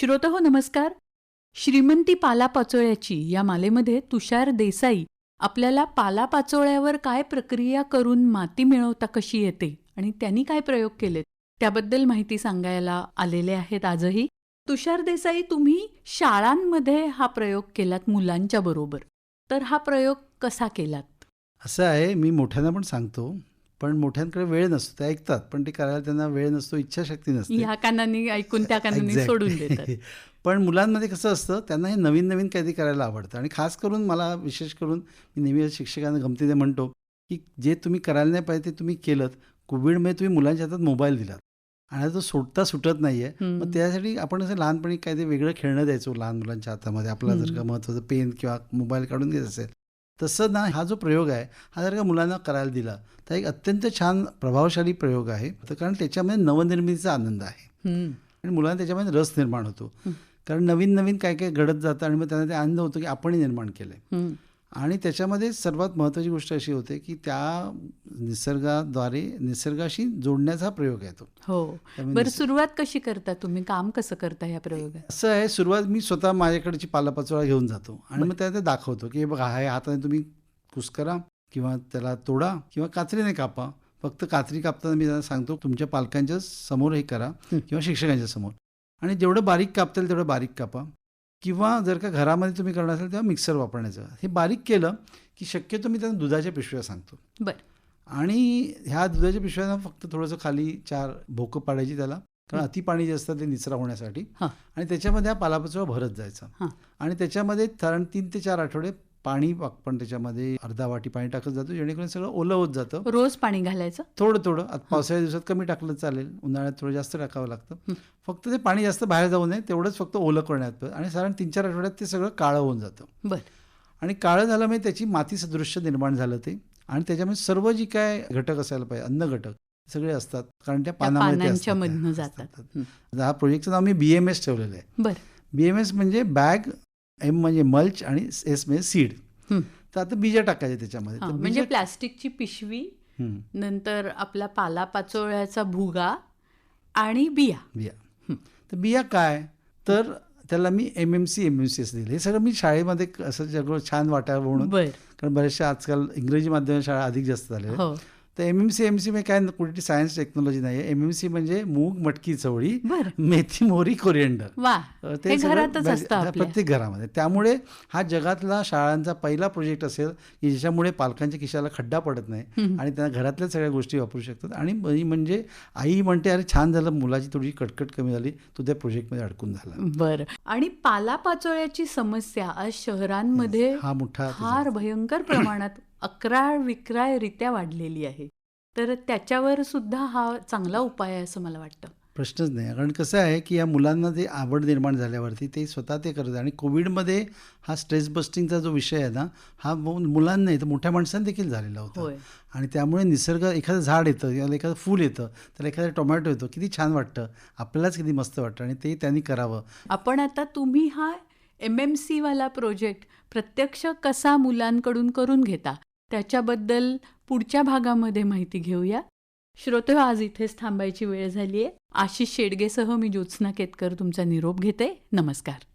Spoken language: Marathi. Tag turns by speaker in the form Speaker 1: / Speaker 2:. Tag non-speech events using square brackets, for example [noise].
Speaker 1: श्रोत हो नमस्कार. श्रीमंती पालापाचोळ्याची या मालेमध्ये तुषार देसाई आपल्याला पालापाचोळ्यावर काय प्रक्रिया करून माती मिळवता कशी येते आणि त्यांनी काय प्रयोग केलेत त्याबद्दल माहिती सांगायला आलेले आहेत आजही. तुषार देसाई तुम्ही शाळांमध्ये हा प्रयोग केलात मुलांच्या बरोबर. तर हा प्रयोग कसा केलात?
Speaker 2: असं आहे मी मोठ्यांना पण सांगतो पण मोठ्यांकडे वेळ नसतो ते ऐकतात. पण ते करायला त्यांना वेळ नसतो इच्छाशक्ती नसते.
Speaker 1: ह्या कानांनी ऐकून त्या कानांनी. सोडून देतात. [laughs]
Speaker 2: पण मुलांमध्ये कसं असतं त्यांना हे नवीन नवीन काहीतरी करायला आवडतं. आणि खास करून मला विशेष करून मी नेहमी शिक्षकांना गमतीने म्हणतो की जे तुम्ही करायला नाही पाहिजे ते तुम्ही केलं कोविडमध्ये तुम्ही मुलांच्या हातात मोबाईल दिलात. आणि आता तो सुटता सुटत नाही आहे. मग त्यासाठी आपण असं लहानपणी काहीतरी वेगळं खेळणं द्यायचो लहान मुलांच्या हातामध्ये. आपला जर का
Speaker 1: हम्म.
Speaker 2: महत्त्वाचं पेन किंवा मोबाईल काढून घेत असेल तसं ना हा जो प्रयोग आहे हा जर का मुलांना करायला दिला तर एक अत्यंत छान प्रभावशाली प्रयोग आहे तर कारण त्याच्यामध्ये नवनिर्मितीचा आनंद आहे. आणि मुलांना त्याच्यामध्ये रस निर्माण होतो. कारण नवीन नवीन काय काय घडत जातं आणि मग त्यांना ते आनंद होतो की आपणही निर्माण केलं. आणि त्याच्यामध्ये सर्वात महत्त्वाची गोष्ट अशी होते की त्या निसर्गाद्वारे निसर्गाशी जोडण्याचा प्रयोग आहे तो.
Speaker 1: हो. बरं सुरुवात कशी करता तुम्ही? काम कसं करता या प्रयोगात?
Speaker 2: असं आहे सुरुवात मी स्वतः माझ्याकडची पालापाचोळा घेऊन जातो आणि मग त्याला दाखवतो की बघा हा हाताने तुम्ही कुस्करा किंवा त्याला तोडा किंवा कात्रीने कापा. फक्त कात्री कापताना मी त्यांना सांगतो तुमच्या पालकांच्या समोर हे करा. किंवा शिक्षकांच्या समोर. आणि जेवढं बारीक कापता येईल तेवढं बारीक कापा. किंवा जर का घरामध्ये तुम्ही करणार असेल तेव्हा मिक्सर वापरण्याचं हे बारीक केलं की शक्यतो मी त्यांना दुधाच्या पिशव्या सांगतो
Speaker 1: बरं
Speaker 2: आणि ह्या दुधाच्या पिशव्यांना फक्त थोडंसं खाली चार भोकं पाडायची त्याला कारण. अति पाणी जे असतं ते निचरा होण्यासाठी. आणि त्याच्यामध्ये हा पालापाचोळा भरत जायचा. आणि त्याच्यामध्ये साधारण तीन ते चार आठवडे पाणी आपण त्याच्यामध्ये अर्धा वाटी पाणी टाकत जातो जेणेकरून सगळं ओलं होत जातं.
Speaker 1: रोज पाणी घालायचं?
Speaker 2: थोडं थोडं. आता पावसाळ्या दिवसात कमी टाकलं चालेल. उन्हाळ्यात थोडं जास्त टाकावं लागतं. फक्त ते पाणी जास्त बाहेर जाऊ नये तेवढंच फक्त ओलं करण्यात आणि साधारण तीन चार आठवड्यात ते सगळं काळं होऊन जातं.
Speaker 1: बरं.
Speaker 2: आणि काळं झालं म्हणजे त्याची माती सदृश्य निर्माण झालं ते. आणि त्याच्यामध्ये सर्व जी काय घटक असायला पाहिजे अन्न घटक सगळे असतात. कारण त्या पानामध्ये.
Speaker 1: जातात. हं.
Speaker 2: प्रोजेक्टचं नाव मी बी एम एस ठेवलेलं आहे.
Speaker 1: बरं.
Speaker 2: बी एम एस म्हणजे बॅग एम म्हणजे मल्च आणि एस म्हणजे सीड. तर आता बीजा टाकायचे त्याच्यामध्ये.
Speaker 1: म्हणजे प्लास्टिकची पिशवी नंतर आपला पालापाचोळ्याचा भुगा आणि बिया.
Speaker 2: बिया.
Speaker 1: हं.
Speaker 2: तर बिया काय? तर त्याला मी M M C M M C असं दिलं. हे सगळं मी शाळेमध्ये असं सगळं छान वाटावं म्हणून. कारण बऱ्याचशा आजकाल इंग्रजी माध्यम शाळा अधिक जास्त झाल्या.
Speaker 1: हो.
Speaker 2: तर M M C M C म्हणजे काय कुठली सायन्स टेक्नॉलॉजी नाही एम एम सी म्हणजे मूग मटकी चवळी मेथी मोहरी कोरिएंडर
Speaker 1: असतं आपल्या.
Speaker 2: प्रत्येक घरामध्ये. त्यामुळे हा जगातला शाळांचा पहिला प्रोजेक्ट असेल की ज्याच्यामुळे पालकांच्या खिशाला खड्डा पडत नाही. आणि त्यांना घरातल्या सगळ्या गोष्टी वापरू शकतात. आणि म्हणजे आई म्हणते अरे छान झालं. मुलाची थोडी कटकट कमी झाली. तो त्या प्रोजेक्टमध्ये अडकून झाला.
Speaker 1: बर. आणि पालापाचोळ्याची समस्या आज शहरांमध्ये
Speaker 2: हा मोठा
Speaker 1: फार भयंकर प्रमाणात अक्राळ विक्राळरित्या वाढलेली आहे. तर त्याच्यावर सुद्धा हा चांगला उपाय आहे असं मला वाटतं.
Speaker 2: प्रश्नच नाही. कारण कसं आहे की या मुलांना ते आवड निर्माण झाल्यावरती ते स्वतः ते करत आणि कोविडमध्ये हा स्ट्रेस बस्टिंगचा जो विषय आहे ना हा मुलांना नाही तर मोठ्या माणसांना देखील झालेला होता. आणि त्यामुळे निसर्ग एखादं झाड येतं किंवा एखादं फूल येतं त्याला एखादं टोमॅटो येतो किती छान वाटतं. आपल्यालाच किती मस्त वाटतं आणि ते त्यांनी करावं.
Speaker 1: आपण आता तुम्ही हा एम एम सीवाला प्रोजेक्ट प्रत्यक्ष कसा मुलांकडून करून घेता? त्याच्याबद्दल पुढच्या भागामध्ये माहिती घेऊया. श्रोते हो, आज इथेच थांबायची वेळ झाली आहे आशिष शेडगेसह मी ज्योत्स्ना केतकर तुमचा निरोप घेते. नमस्कार.